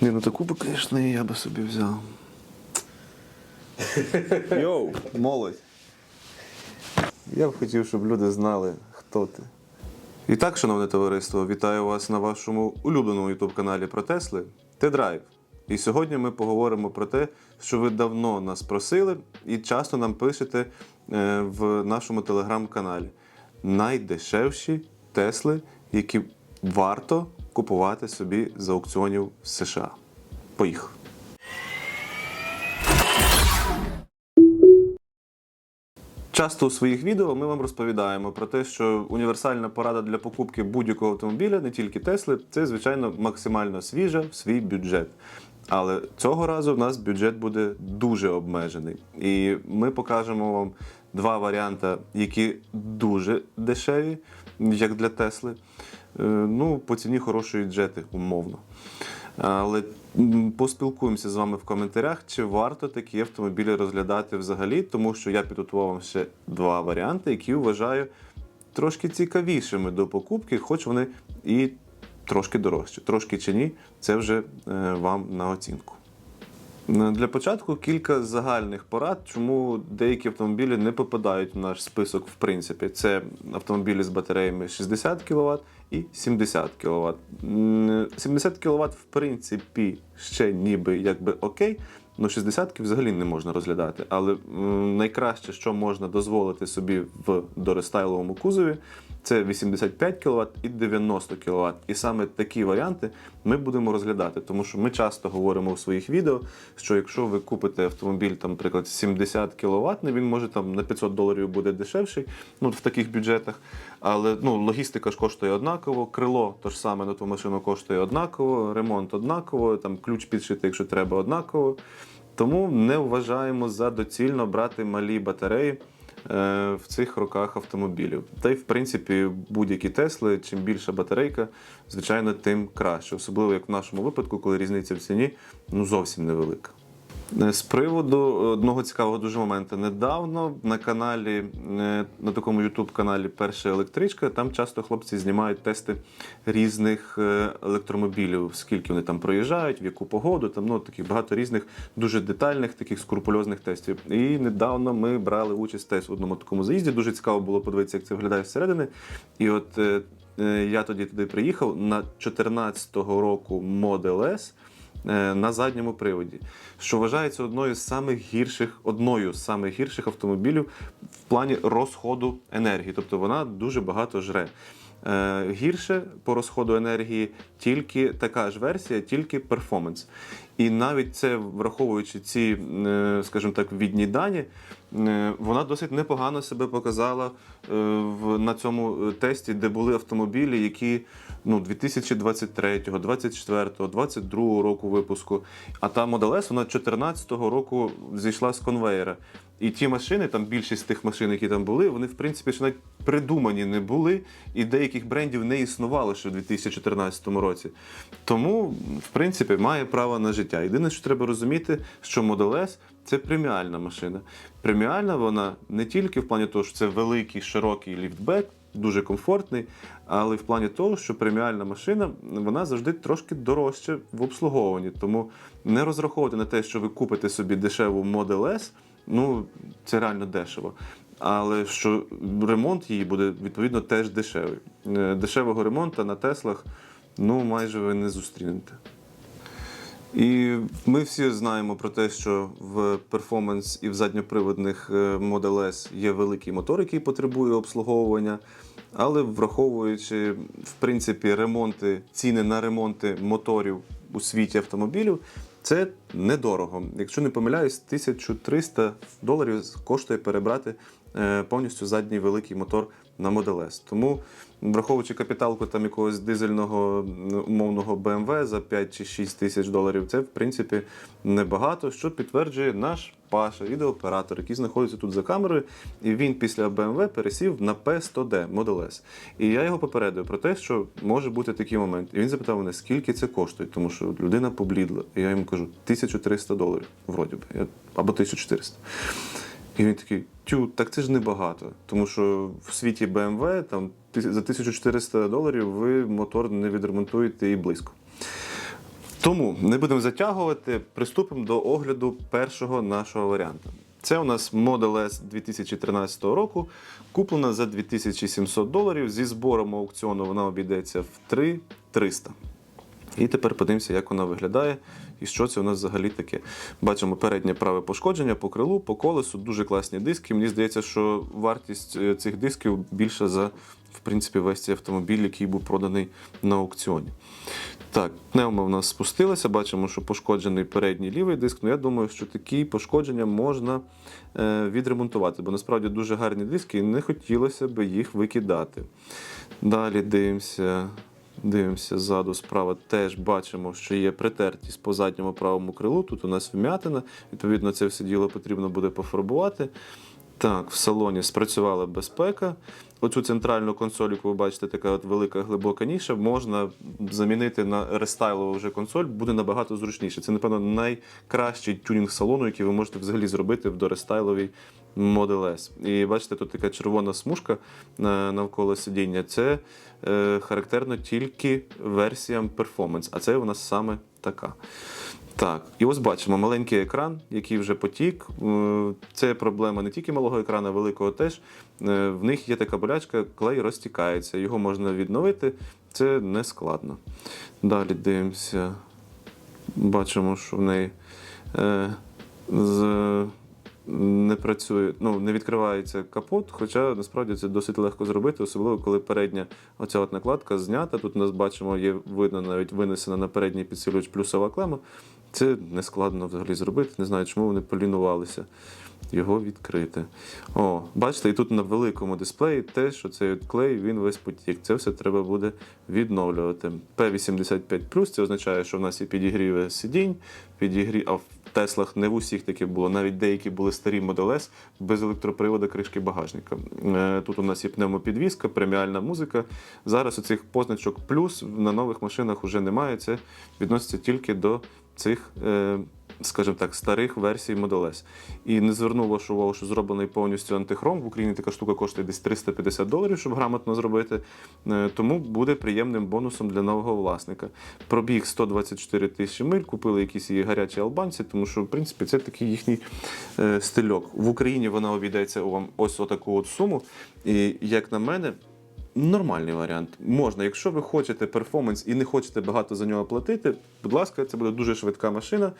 Ні, ну таку би, звісно, я би собі взяв. Йоу, молодь. Я б хотів, щоб люди знали, хто ти. І так, шановне товариство, вітаю вас на вашому улюбленому ютуб-каналі про Тесли Т-Драйв. І сьогодні ми поговоримо про те, що ви давно нас просили і часто нам пишете е, в нашому телеграм-каналі. Найдешевші Тесли, які варто купувати собі з аукціонів з США. Поїхали. Часто у своїх відео ми вам розповідаємо про те, що універсальна порада для покупки будь-якого автомобіля, не тільки Тесли, це звичайно максимально свіжа в свій бюджет. Але цього разу в нас бюджет буде дуже обмежений. І ми покажемо вам два варіанти, які дуже дешеві, як для Тесли. Е, Ну, по ціні хорошої джети, умовно. Але поспілкуємося з вами в коментарях, чи варто такі автомобілі розглядати взагалі, тому що я підготував вам ще два варіанти, які вважаю трошки цікавішими до покупки, хоч вони і трошки дорожчі. Трошки чи ні, це вже е, вам на оцінку. Е, Для початку кілька загальних порад, чому деякі автомобілі не попадають в наш список в принципі. Це автомобілі з батареями 60 кВт і 70 кВт. 70 кВт, в принципі, ще ніби якби окей. Ну, 60 взагалі не можна розглядати. Але найкраще, що можна дозволити собі в дорестайловому кузові, це 85 кВт і 90 кВт. І саме такі варіанти ми будемо розглядати, тому що ми часто говоримо у своїх відео, що якщо ви купите автомобіль, там, наприклад, 70 кВт, він може там на 500 доларів буде дешевший, ну в таких бюджетах. Але ну, логістика ж коштує однаково, крило то ж саме на ту машину коштує однаково, ремонт однаково, там ключ підшити, якщо треба, однаково. Тому не вважаємо за доцільно брати малі батареї в цих роках автомобілів. Та й в принципі будь-які Тесли, чим більша батарейка, звичайно, тим краще. Особливо як в нашому випадку, коли різниця в ціні ну зовсім невелика. Е, З приводу одного цікавого дуже моменту. Недавно на каналі, е, на такому youtube каналі Перша електричка, там часто хлопці знімають тести різних е, електромобілів, скільки вони там проїжджають, в яку погоду, там ну таких багато різних дуже детальних, таких скрупульозних тестів. І недавно ми брали участь теж в одному такому заїзді. Дуже цікаво було подивитися, як це виглядає зсередини. І от я тоді туди приїхав на 14-го року Model S на задньому приводі, що вважається одною з самих гірших, одною з самих гірших автомобілів в плані розходу енергії. Тобто вона дуже багато жре. Е, Гірше по розходу енергії тільки така ж версія, тільки перформанс. І навіть це, враховуючи ці, е, скажімо так, відні дані, е, вона досить непогано себе показала е, на цьому тесті, де були автомобілі, які ну, 2023, 24, 22 року випуску. А та Model S, вона 2014 року зійшла з конвейера. І ті машини, там більшість тих машин, які там були, вони в принципі ще навіть придумані не були, і деяких брендів не існувало ще в 2014 році. Тому, в принципі, має право на життя. Єдине, що треба розуміти, що Model S – це преміальна машина. Преміальна вона не тільки в плані того, що це великий, широкий ліфтбек, дуже комфортний, але в плані того, що преміальна машина вона завжди трошки дорожча в обслуговуванні. Тому не розраховувати на те, що ви купите собі дешеву Model S, ну це реально дешево. Але що ремонт її буде відповідно теж дешевий. Е, Дешевого ремонту на Теслах ну майже ви не зустрінете. І ми всі знаємо про те, що в перформанс і в задньоприводних е, Model S є великий мотор, який потребує обслуговування. Але враховуючи в принципі ремонти, ціни на ремонти моторів у світі автомобілів, це недорого. Якщо не помиляюсь, 1300 доларів коштує перебрати е, повністю задній великий мотор на Model S. Тому, враховуючи капіталку там якогось дизельного умовного BMW за 5 чи 6 тисяч доларів, це в принципі небагато, що підтверджує наш Паша, відеооператор, який знаходиться тут за камерою, і він після BMW пересів на P100D Model S. І я його попередив про те, що може бути такий момент. І він запитав мене, скільки це коштує, тому що людина поблідла. І я йому кажу, 1300 доларів, вроді би, або 1400. І він такий, тю, так це ж небагато. Тому що в світі BMW там за 1400 доларів ви мотор не відремонтуєте і близько. Тому не будемо затягувати, приступимо до огляду першого нашого варіанту. Це у нас Model S 2013 року, куплена за 2700 доларів. Зі збором аукціону вона обійдеться в 3300. І тепер подивимося, як вона виглядає і що це у нас взагалі таке. Бачимо переднє праве пошкодження по крилу, по колесу, дуже класні диски. Мені здається, що вартість е, цих дисків більша за в принципі, весь цей автомобіль, який був проданий на аукціоні. Так, пневма в нас спустилася, бачимо, що пошкоджений передній лівий диск. Ну, я думаю, що такі пошкодження можна е, відремонтувати, бо насправді дуже гарні диски і не хотілося б їх викидати. Далі дивимося. Дивимося ззаду справа, теж бачимо, що є притертість по задньому правому крилу. Тут у нас вм'ятина. Відповідно, це все діло потрібно буде пофарбувати. Так, в салоні спрацювала безпека. Оцю центральну консоль, яку ви бачите, така от велика глибока ніша, можна замінити на рестайлову вже консоль, буде набагато зручніше. Це, напевно, найкращий тюнінг салону, який ви можете взагалі зробити в дорестайловій Model S. І бачите, тут така червона смужка е, навколо сидіння. Це е, характерно тільки версіям Performance, а це у нас саме така. Так, і ось бачимо маленький екран, який вже потік. Е, Це проблема не тільки малого екрана, великого теж. Е, В них є така болячка, клей розтікається. Його можна відновити, це не складно. Далі дивимося. Бачимо, що в неї з, не працює, ну, не відкривається капот, хоча насправді це досить легко зробити, особливо коли передня оця от накладка знята. Тут нас бачимо, є видно навіть винесена на передній підсилювач плюсова клема. Це не складно взагалі зробити. Не знаю, чому вони полінувалися його відкрити. О, бачите, і тут на великому дисплеї те, що цей клей він весь потік. Це все треба буде відновлювати. P85 це означає, що в нас є підігріви сидінь, підігрів, Теслах не в усіх таке було. Навіть деякі були старі Model S без електроприводу кришки багажника. Е, Тут у нас є пневмопідвізка, преміальна музика. Зараз у цих позначок плюс на нових машинах вже немає. Це відноситься тільки до цих, е, скажімо так, старих версій Model S. І не звернув вашу увагу, що зроблений повністю антихром. В Україні така штука коштує десь 350 доларів, щоб грамотно зробити. Е, Тому буде приємним бонусом для нового власника. Пробіг 124 тисячі миль, купили якісь її гарячі албанці, тому що, в принципі, це такий їхній е, стильок. В Україні вона обійдеться вам ось отаку от суму. І як на мене, Нормальний варіант. Можна, якщо ви хочете перформанс і не хочете багато за нього платити, будь ласка, це буде дуже швидка машина.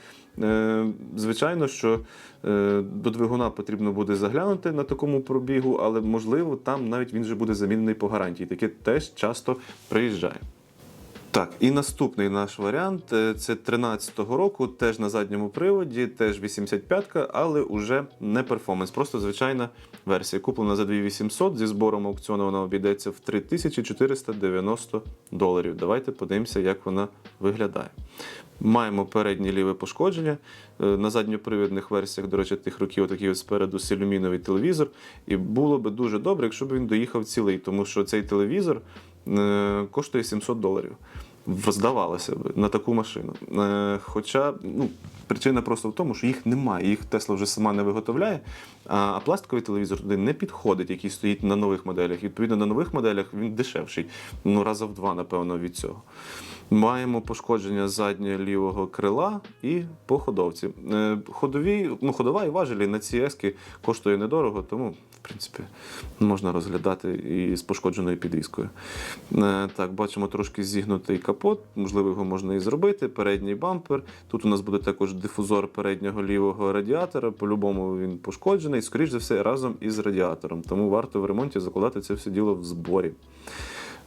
Е, звичайно, що е, до двигуна потрібно буде заглянути на такому пробігу, але можливо там навіть він вже буде замінений по гарантії. Таке теж часто приїжджає. Так, і наступний наш варіант е, це 13-го року, теж на задньому приводі, теж 85-ка, але уже не перформанс, просто звичайна версія. Куплена за 2800, зі збором аукціону вона обійдеться в 3490 доларів. Давайте подивимося, як вона виглядає. Маємо переднє ліве пошкодження. Е, На задньопривідних версіях, до речі, тих років отакий от спереду силюміновий телевізор. І було би дуже добре, якщо б він доїхав цілий, тому що цей телевізор е, коштує 700 доларів. Здавалося б, на таку машину. Е, Хоча ну, причина просто в тому, що їх немає, їх Тесла вже сама не виготовляє, а пластиковий телевізор туди не підходить, який стоїть на нових моделях. Відповідно, на нових моделях він дешевший, ну раза в два, напевно, від цього. Маємо пошкодження заднього лівого крила і по ходовці. Е, Ходові, ну, ходова і важелі на ці ески коштує недорого, тому, принципі, можна розглядати і з пошкодженою підвіскою. Е, Так, бачимо трошки зігнутий капот, можливо, його можна і зробити. Передній бампер. Тут у нас буде також дифузор переднього лівого радіатора. По-любому він пошкоджений, скоріш за все, разом із радіатором. Тому варто в ремонті закладати це все діло в зборі.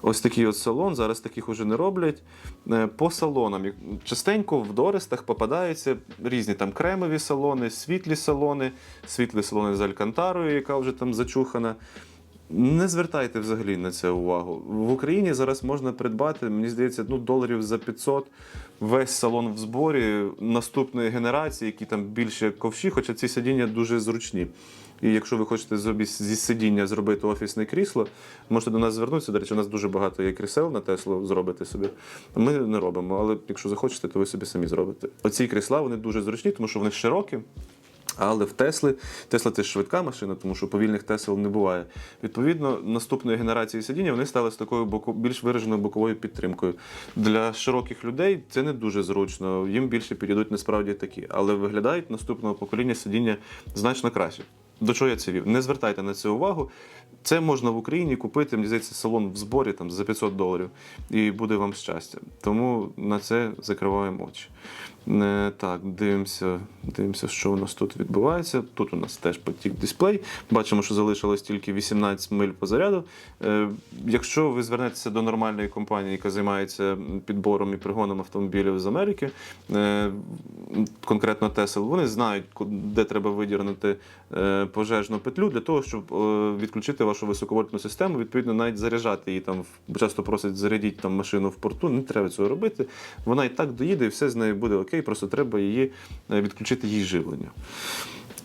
Ось такий от салон, зараз таких уже не роблять. Е, По салонам частенько в Дорестах попадаються різні там кремові салони, світлі салони, світлі салони з Алькантарою, яка вже там зачухана. Не звертайте взагалі на це увагу. В Україні зараз можна придбати, мені здається, ну, доларів за 500 весь салон в зборі наступної генерації, які там більше ковші, хоча ці сидіння дуже зручні. І якщо ви хочете зробі- зі сидіння зробити офісне крісло, можете до нас звернутися. До речі, у нас дуже багато є крісел на Теслу зробити собі. Ми не робимо, але якщо захочете, то ви собі самі зробите. Оці крісла вони дуже зручні, тому що вони широкі. Але в Тесли, Тесла це швидка машина, тому що повільних Тесел не буває. Відповідно, наступної генерації сидіння вони стали з такою боку, більш вираженою боковою підтримкою. Для широких людей це не дуже зручно. Їм більше підійдуть насправді такі, але виглядають наступного покоління сидіння значно краще. До чого я це вів? Не звертайте на це увагу. Це можна в Україні купити, мені здається, салон в зборі там за 500 доларів, і буде вам щастя. Тому на це закриваємо очі. Е, Так, дивимося, дивимося, що у нас тут відбувається. Тут у нас теж потік дисплей. Бачимо, що залишилось тільки 18 миль по заряду. Е, Якщо ви звернетеся до нормальної компанії, яка займається підбором і пригоном автомобілів з Америки, е, конкретно Tesla, вони знають, де треба видірнути пожежну петлю для того, щоб відключити вашу високовольтну систему, відповідно, навіть заряджати її там. Часто просять зарядіть там машину в порту. Не треба цього робити. Вона і так доїде, і все з нею буде окей, просто треба її е, відключити їй живлення.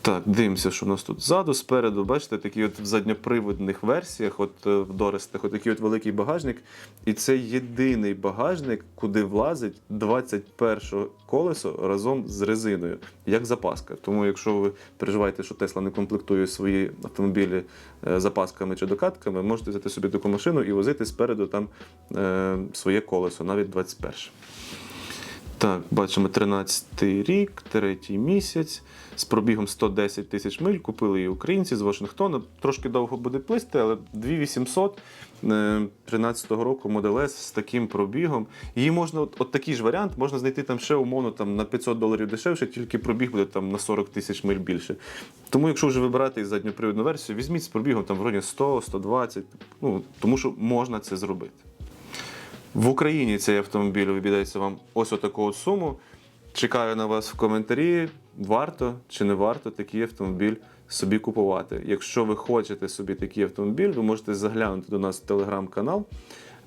Так, дивимося, що у нас тут ззаду, спереду, бачите, такі от в задньоприводних версіях, от е, в Дорестах, от такий от великий багажник. І це єдиний багажник, куди влазить 21 колесо разом з резиною, як запаска. Тому, якщо ви переживаєте, що Тесла не комплектує свої автомобілі е, запасками чи докатками, можете взяти собі таку машину і возити спереду там своє колесо, навіть 21. Так, бачимо 13-й рік, третій місяць. З пробігом 110 тисяч миль купили її українці з Вашингтона. Трошки довго буде плисти, але 2800 е, 13-го року Model S з таким пробігом. Її можна, от, от такий ж варіант, можна знайти там ще умовно там, на 500 доларів дешевше, тільки пробіг буде там на 40 тисяч миль більше. Тому, якщо вже вибирати задньопривідну версію, візьміть з пробігом там в районі 100, 120, ну, тому що можна це зробити. В Україні цей автомобіль обійдеться вам ось отаку от суму. Чекаю на вас в коментарі. Варто чи не варто такий автомобіль собі купувати. Якщо ви хочете собі такий автомобіль, ви можете заглянути до нас в телеграм-канал.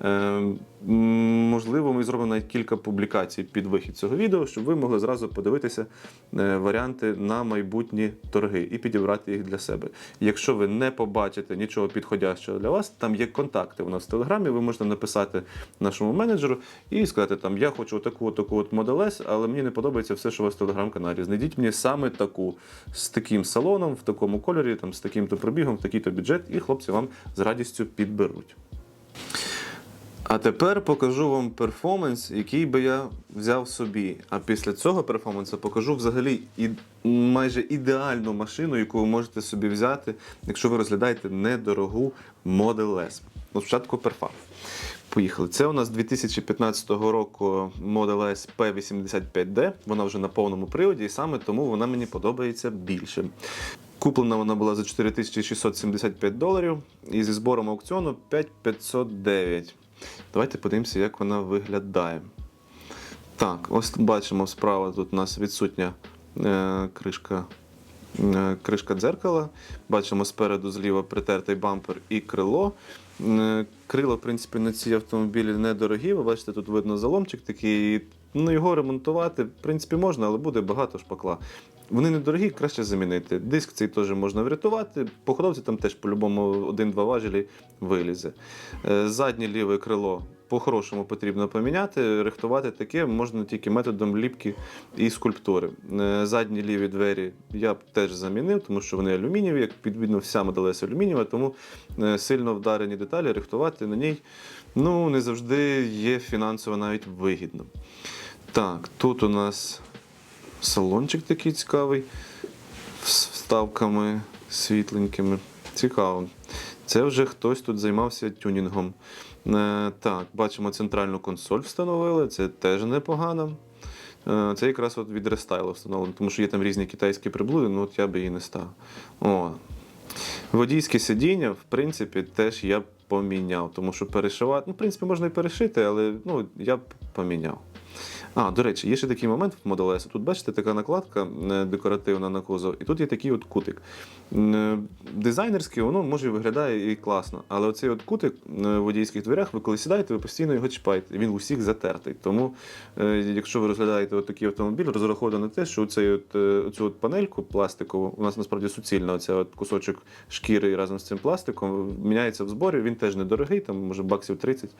Е, можливо, ми зробимо навіть кілька публікацій під вихід цього відео, щоб ви могли зразу подивитися е, варіанти на майбутні торги і підібрати їх для себе. Якщо ви не побачите нічого підходящого для вас, там є контакти у нас в телеграмі. Ви можете написати нашому менеджеру і сказати, там я хочу таку, таку от Model S, але мені не подобається все, що у вас в телеграм-каналі. Знайдіть мені саме таку з таким салоном, в такому кольорі, там з таким-то пробігом, в такий-то бюджет, і хлопці вам з радістю підберуть. А тепер покажу вам перформанс, який би я взяв собі. А після цього перформансу покажу взагалі і майже ідеальну машину, яку ви можете собі взяти, якщо ви розглядаєте недорогу Model S. Ну, спочатку перфа. Поїхали. Це у нас 2015 року Model S P85D. Вона вже на повному приводі, і саме тому вона мені подобається більше. Куплена вона була за 4675 доларів і зі збором аукціону 5509. Давайте подивимося, як вона виглядає. Так, ось бачимо справа тут у нас відсутня е, кришка, е, кришка дзеркала. Бачимо спереду зліва притертий бампер і крило. Е, крила, в принципі, на цій автомобілі недорогі. Ви бачите, тут видно заломчик такий. Ну, його ремонтувати, в принципі, можна, але буде багато шпакла. Вони недорогі, краще замінити. Диск цей теж можна врятувати. По ходовці там теж по-любому один-два важелі вилізе. Е, Заднє ліве крило по-хорошому потрібно поміняти. Рихтувати таке можна тільки методом ліпки і скульптури. Е, Задні ліві двері я б теж замінив, тому що вони алюмінієві, як відповідно вся модель S алюмінієва, тому е, сильно вдарені деталі рихтувати на ній ну, не завжди є фінансово навіть вигідно. Так, тут у нас салончик такий цікавий з вставками світленькими. Цікаво. Це вже хтось тут займався тюнінгом. Е, так, бачимо центральну консоль встановили, це теж непогано. Е, це якраз от від рестайлу встановлено, тому що є там різні китайські приблуди, ну от я би її не став. О. Водійське сидіння, в принципі, теж я б поміняв, тому що перешивати, ну, в принципі, можна і перешити, але ну, я б поміняв. А, до речі, є ще такий момент в Model S. Тут бачите, така накладка е, декоративна на кузов, і тут є такий от кутик. Е, Дизайнерський, воно може виглядає і класно, але оцей от кутик е, в водійських дверях, ви коли сідаєте, ви постійно його чіпаєте. Він у всіх затертий. Тому, якщо ви розглядаєте от такий автомобіль, розраховано на те, що оцей от, оцю от панельку пластикову, у нас насправді суцільна оця от кусочок шкіри разом з цим пластиком, міняється в зборі, він теж недорогий, там може баксів 30.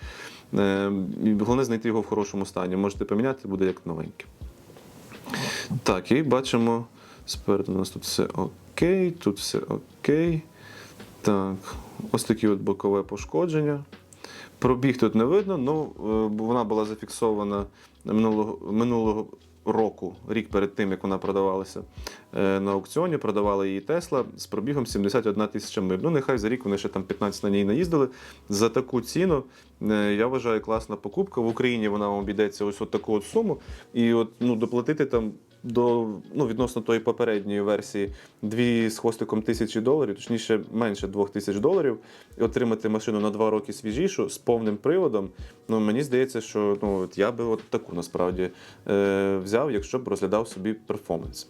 Е, Головне знайти його в хорошому стані. Можете поміняти, буде як новеньке. Так, і бачимо Спереду у нас тут все окей, тут все окей. Так, ось такі от бокове пошкодження. Пробіг тут не видно, ну е, вона була зафіксована минулого, минулого року, рік перед тим, як вона продавалася е, на аукціоні. Продавала її Тесла з пробігом 71 тисяча миль. Ну, нехай за рік вони ще там 15 на ній наїздили. За таку ціну е, я вважаю класна покупка. В Україні вона вам обійдеться ось от таку от суму. І от ну, доплатити там до ну, відносно тої попередньої версії дві з хвостиком тисячі доларів, точніше менше двох тисяч доларів, і отримати машину на два роки свіжішу з повним приводом. Ну мені здається, що ну от я би от таку насправді е, взяв, якщо б розглядав собі перформанс.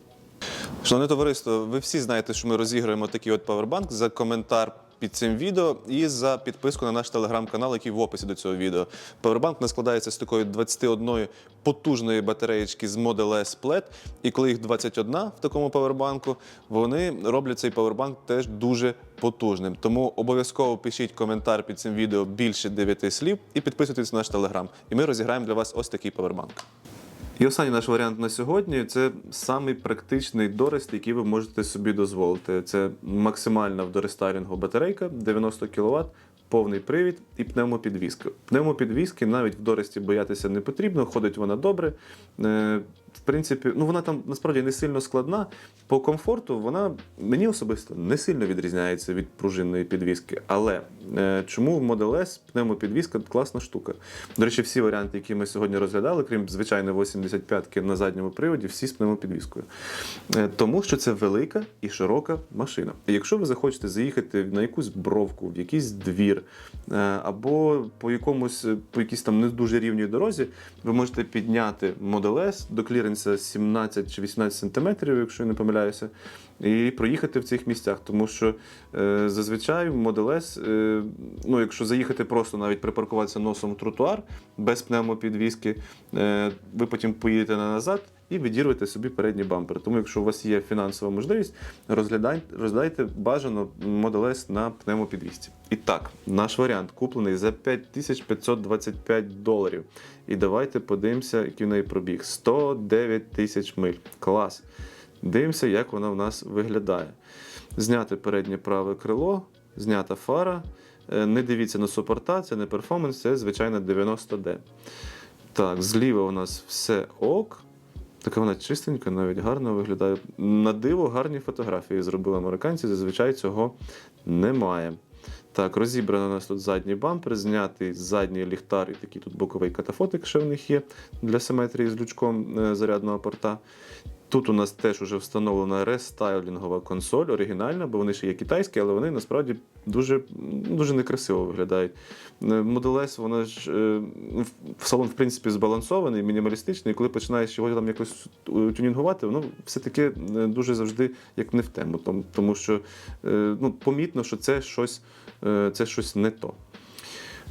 Шановне товариство, ви всі знаєте, що ми розіграємо такий от павербанк за коментар під цим відео і за підписку на наш телеграм-канал, який в описі до цього відео. У нас складається з такої 21 потужної батареєчки з Model S Plaid. І коли їх 21 в такому павербанку, вони роблять цей павербанк теж дуже потужним. Тому обов'язково пишіть коментар під цим відео більше 9 слів і підписуйтесь на наш телеграм. І ми розіграємо для вас ось такий павербанк. І останній наш варіант на сьогодні це самий практичний дорест, який ви можете собі дозволити. Це максимальна в дорестайлінгу батарейка 90 кВт, повний привід і пневмопідвізка. Пневмопідвізки навіть в доресті боятися не потрібно, ходить вона добре. Е, В принципі, ну вона там насправді не сильно складна. По комфорту вона мені особисто не сильно відрізняється від пружинної підвіски. Але е, чому в Model S пневмопідвізка класна штука? До речі, всі варіанти, які ми сьогодні розглядали, крім звичайно 85-ки на задньому приводі, всі з пневмопідвіскою. Е, Тому що це велика і широка машина. І якщо ви захочете заїхати на якусь бровку, в якийсь двір е, або по якомусь по якійсь там не дуже рівній дорозі, ви можете підняти Model S до кліренса 17 чи 18 сантиметрів, якщо я не помиляюся, і проїхати в цих місцях. Тому що е, зазвичай Model S, е, ну якщо заїхати просто навіть припаркуватися носом в тротуар без пневмопідвіски, е, ви потім поїдете на назад і відірвете собі передній бампер. Тому, якщо у вас є фінансова можливість, розглядайте, розглядайте бажано Model S на пневмопідвісці. І так, наш варіант куплений за 5525 доларів. І давайте подивимося, який в неї пробіг. 109 тисяч миль. Клас. Дивимося, як вона в нас виглядає. Зняти переднє праве крило, знята фара. Е, Не дивіться на супорта, це не перформанс, це звичайно 90D. Так, зліва у нас все ок. Така вона чистенька, навіть гарно виглядає. На диво гарні фотографії зробили американці, зазвичай цього немає. Так, розібрано у нас тут задній бампер, знятий задній ліхтар і такий тут боковий катафотик, що в них є для симетрії з лючком е, зарядного порта. Тут у нас теж вже встановлена рестайлінгова консоль, оригінальна, бо вони ще є китайські, але вони насправді дуже, дуже некрасиво виглядають. Е, Model S, вона ж е, в- салон, в принципі, збалансований, мінімалістичний. І коли починаєш його там якось тюнінгувати, воно все-таки дуже завжди як не в тему. Тому, що ну, помітно, що це щось, це щось не то.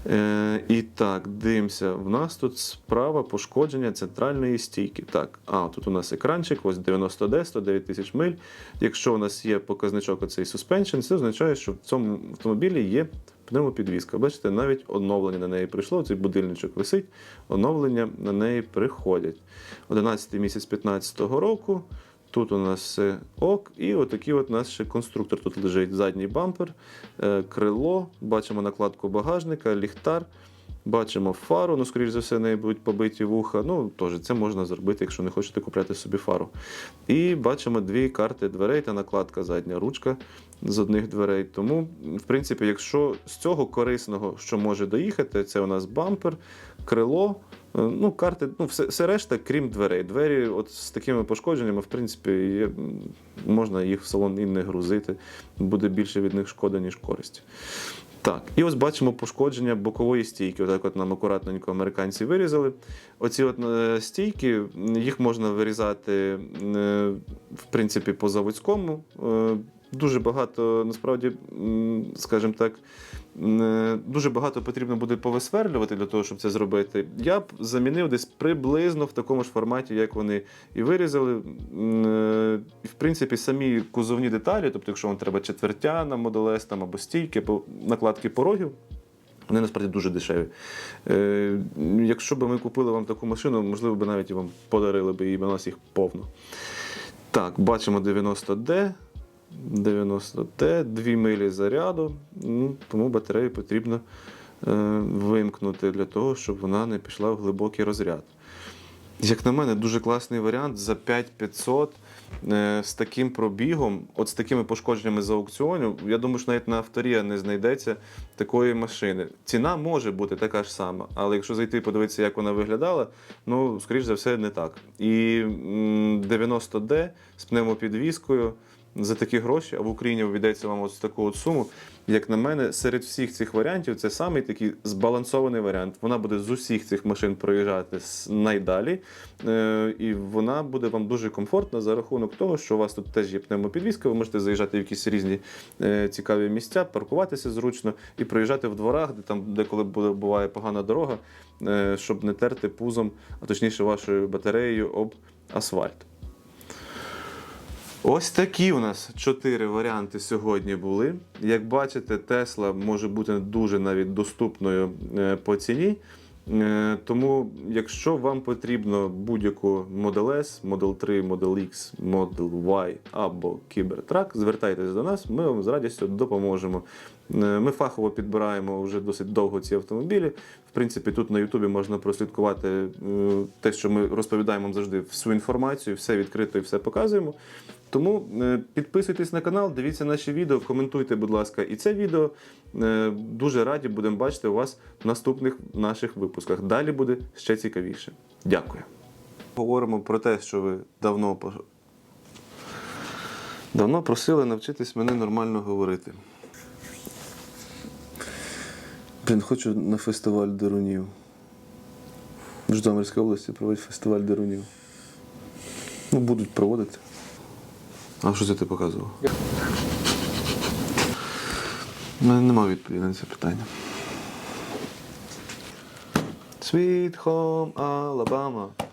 Е, і так, дивимося. В нас тут справа пошкодження центральної стійки. Так, а тут у нас екранчик, ось 90D, 109 тисяч миль. Якщо у нас є показничок оцей suspension, це означає, що в цьому автомобілі є пневмопідвізка. Бачите, навіть оновлення на неї прийшло. Цей будильничок висить, оновлення на неї приходять. 11 місяць 2015 року. Тут у нас все ок, і отакий от нас ще конструктор. Тут лежить задній бампер, е, крило, бачимо накладку багажника, ліхтар, бачимо фару. Ну, скоріш за все, в неї будуть побиті вуха. Ну, теж це можна зробити, якщо не хочете купляти собі фару. І бачимо дві карти дверей та накладка задня ручка з одних дверей. Тому, в принципі, якщо з цього корисного, що може доїхати, це у нас бампер, крило. Е, Ну, карти, ну, все, все решта, крім дверей. Двері от з такими пошкодженнями, в принципі, є, можна їх в салон і не грузити. Буде більше від них шкода, ніж користі. Так, і ось бачимо пошкодження бокової стійки. Отак от нам акуратненько американці вирізали. Оці от е, стійки, їх можна вирізати, е, в принципі, по заводському. Дуже багато, насправді, скажімо так, дуже багато потрібно буде повисверлювати для того, щоб це зробити. Я б замінив десь приблизно в такому ж форматі, як вони і вирізали. Е, в принципі, самі кузовні деталі, тобто, якщо вам треба четвертя на Model S там, або стійки, або накладки порогів. Вони насправді дуже дешеві. Е, якщо б ми купили вам таку машину, можливо, б навіть і вам подарили б її, бо у нас їх повно. Так, бачимо 90D. 90Т, 2 милі заряду, ну, тому батарею потрібно е, вимкнути для того, щоб вона не пішла в глибокий розряд. Як на мене, дуже класний варіант за 5500 е, з таким пробігом, от з такими пошкодженнями з аукціонів. Я думаю, що навіть на авторія не знайдеться такої машини. Ціна може бути така ж сама, але якщо зайти і подивитися, як вона виглядала, ну, скоріш за все, не так. І м, 90D з пневмопідвіскою за такі гроші, а в Україні обійдеться вам ось таку от суму. Як на мене, серед всіх цих варіантів це самий такий збалансований варіант. Вона буде з усіх цих машин проїжджати найдалі, е, і вона буде вам дуже комфортна за рахунок того, що у вас тут теж є пневмопідвізка, ви можете заїжджати в якісь різні е, цікаві місця, паркуватися зручно і проїжджати в дворах, де там деколи буває погана дорога, е, щоб не терти пузом, а точніше вашою батареєю об асфальт. Ось такі у нас чотири варіанти сьогодні були. Як бачите, Тесла може бути дуже навіть доступною е, по ціні. Е, Тому, якщо вам потрібно будь-яку Model S, Model 3, Model X, Model Y або Cybertruck, звертайтесь до нас, ми вам з радістю допоможемо. Е, Ми фахово підбираємо вже досить довго ці автомобілі. В принципі, тут на Ютубі можна прослідкувати е, те, що ми розповідаємо завжди всю інформацію, все відкрито і все показуємо. Тому е, підписуйтесь на канал, дивіться наші відео, коментуйте, будь ласка, і це відео. Дуже раді будемо бачити у вас в наступних наших випусках. Далі буде ще цікавіше. Дякую. Говоримо про те, що ви давно давно просили навчитись мене нормально говорити. Блін, хочу на фестиваль Дерунів. В Житомирській області проводять фестиваль Дерунів. Ну, будуть проводити. А що це ти показував? У мене немає відповіді на це питання. Sweet Home Alabama.